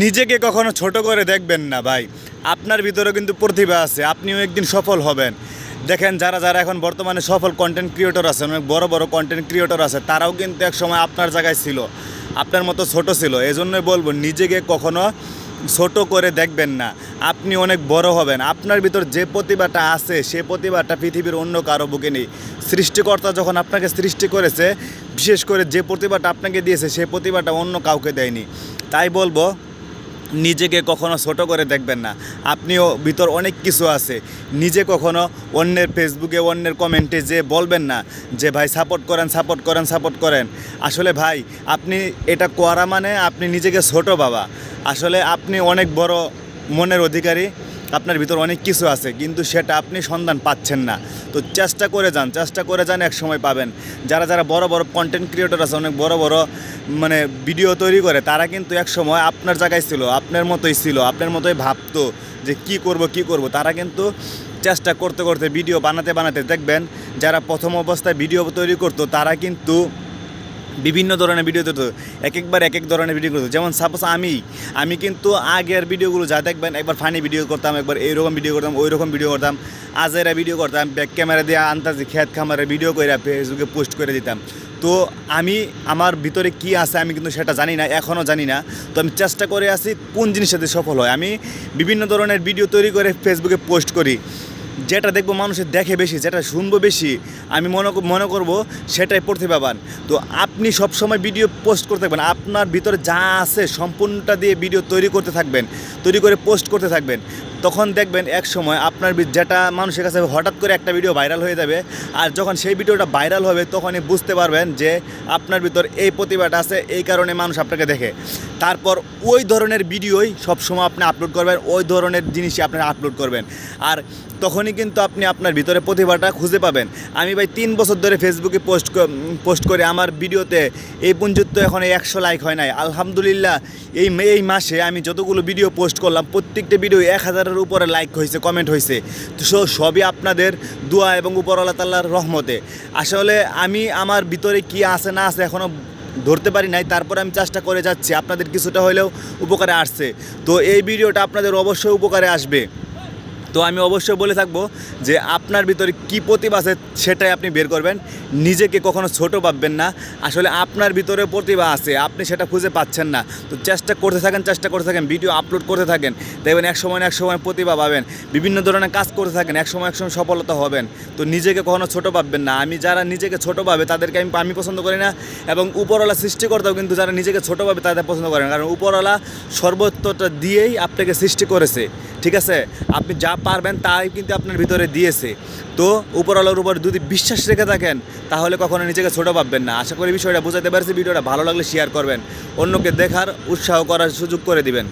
নিজেকে কখনো ছোট করে দেখবেন না ভাই। আপনার ভিতরে কিন্তু প্রতিভা আছে, আপনিও একদিন সফল হবেন। দেখেন যারা যারা এখন বর্তমানে সফল কন্টেন্ট ক্রিয়েটর আছে, অনেক বড় বড় কন্টেন্ট ক্রিয়েটর আছে, তারাও কিন্তু এক সময় আপনার জায়গায় ছিল, আপনার মতো ছোট ছিল। এজন্যই বলব, নিজেকে কখনো ছোট করে দেখবেন না। আপনি অনেক বড় হবেন। আপনার ভিতর যে প্রতিভাটা আছে, সে প্রতিভাটা পৃথিবীর অন্য কারও বুকে নেই। সৃষ্টিকর্তা যখন আপনাকে সৃষ্টি করেছে, বিশেষ করে যে প্রতিভাটা আপনাকে দিয়েছে, সে প্রতিভাটা অন্য কাউকে দেয়নি। তাই বলব নিজেকে কখনো ছোট করে দেখবেন না। আপনিও ভিতর অনেক কিছু আছে। নিজে কখনো অন্যের ফেসবুকে, অন্যের কমেন্টে যে বলবেন না যে, ভাই সাপোর্ট করেন সাপোর্ট করেন সাপোর্ট করেন। আসলে ভাই, আপনি এটা করা মানে আপনি নিজেকে ছোট বাবা। আসলে আপনি অনেক বড় মনের অধিকারী। আপনার ভিতর অনেক কিছু আছে, কিন্তু সেটা আপনি সন্ধান পাচ্ছেন না। তো চেষ্টা করে যান, চেষ্টা করে যান, এক সময় পাবেন। যারা যারা বড় বড় কন্টেন্ট ক্রিয়েটর আছে, অনেক বড় বড় মানে ভিডিও তৈরি করে, তারা কিন্তু এক সময় আপনার জায়গায় ছিল, আপনার মতোই ছিল, আপনার মতোই ভাবতো যে কি করব কি করব। তারা কিন্তু চেষ্টা করতে করতে ভিডিও বানাতে বানাতে দেখবেন, যারা প্রথম অবস্থায় ভিডিও তৈরি করতো, তারা কিন্তু বিভিন্ন ধরনের ভিডিও দিত এক একবার এক এক ধরনের ভিডিও করতো। যেমন সাপোজ আমি আমি কিন্তু আগের ভিডিওগুলো যা দেখবেন, একবার ফানি ভিডিও করতাম, একবার এইরকম ভিডিও করতাম ওই রকম ভিডিও করতাম, আজেরা ভিডিও করতাম ব্যাক ক্যামেরা দিয়ে আনতাজি খেত খামারে ভিডিও করে ফেসবুকে পোস্ট করে দিতাম। তো আমি, আমার ভিতরে কি আছে আমি কিন্তু সেটা জানি না এখনও জানি না। তো আমি চেষ্টা করে আছি কোন জিনিসটাতে সফল হয়। আমি বিভিন্ন ধরনের ভিডিও তৈরি করে ফেসবুকে পোস্ট করি। যেটা দেখব মানুষের দেখে বেশি, যেটা শুনব বেশি, আমি মনে মনে করব সেটাই প্রতিভাবান তো আপনি সব সময় ভিডিও পোস্ট করতে থাকবেন, আপনার ভিতরে যা আছে সম্পূর্ণটা দিয়ে ভিডিও তৈরি করতে থাকবেন, তৈরি করে পোস্ট করতে থাকবেন। তখন দেখবেন এক সময় আপনার যেটা মানুষের কাছে হঠাৎ করে একটা ভিডিও ভাইরাল হয়ে যাবে, আর যখন সেই ভিডিওটা ভাইরাল হবে, তখনই বুঝতে পারবেন যে আপনার ভিতর এই প্রতিভাটা আছে, এই কারণে মানুষ আপনাকে দেখে। তারপর ওই ধরনের ভিডিওই সবসময় আপনি আপলোড করবেন, ওই ধরনের জিনিসই আপনি আপলোড করবেন। আর তখনই কিন্তু আপনি আপনার ভিতরে প্রতিভাটা খুঁজে পাবেন। আমি ভাই তিন বছর ধরে ফেসবুকে পোস্ট পোস্ট করে আমার ভিডিওতে এই পর্যন্ত এখন একশো লাইক হয় নাই। আলহামদুলিল্লাহ, এই এই মাসে আমি যতগুলো ভিডিও পোস্ট করলাম, প্রত্যেকটা ভিডিও এক হাজার হাজারের উপরে লাইক হয়েছে কমেন্ট হয়েছে তো সবই আপনাদের দোয়া এবং উপরওয়ালা তাল্লার রহমতে। আসলে আমি আমার ভিতরে কি আছে না আছে এখনও ধরতে পারি নাই, তারপরে আমি চেষ্টা করে যাচ্ছি। আপনাদের কিছুটা হলেও উপকারে আসছে। তো এই ভিডিওটা আপনাদের অবশ্যই উপকারে আসবে। তো আমি অবশ্যই বলে থাকব যে আপনার ভিতরে কী প্রতিভা আছে সেটাই আপনি বের করবেন। নিজেকে কখনো ছোট ভাববেন না। আসলে আপনার ভিতরে প্রতিভা আছে, আপনি সেটা খুঁজে পাচ্ছেন না। তো চেষ্টা করতে থাকেন, চেষ্টা করতে থাকেন, ভিডিও আপলোড করতে থাকেন। দেখবেন এক সময় এক সময় প্রতিভা পাবেন। বিভিন্ন ধরনের কাজ করতে থাকেন, এক সময় এক সময় সফলতা হবেন। তো নিজেকে কখনো ছোট ভাববেন না। আমি যারা নিজেকে ছোট ভাবে তাদেরকে আমি আমি পছন্দ করি না এবং উপরওয়ালা সৃষ্টিকর্তাও কিন্তু যারা নিজেকে ছোট ভাবে তাদের পছন্দ করেন কারণ উপরওয়ালা সর্বোত্তরটা দিয়েই আপনাকে সৃষ্টি করেছে। ঠিক আছে? আপনি যা পারবেন তাই কিন্তু আপনার ভিতরে দিয়েছে। তো উপরওয়ালার উপর যদি বিশ্বাস রেখে থাকেন, তাহলে কখনো নিজেকে ছোটো ভাববেন না। আশা করি বিষয়টা বোঝাতে পারছি। ভিডিওটা ভালো লাগলে শেয়ার করবেন। অন্যকে দেখার, উৎসাহ করার সুযোগ করে দিবেন।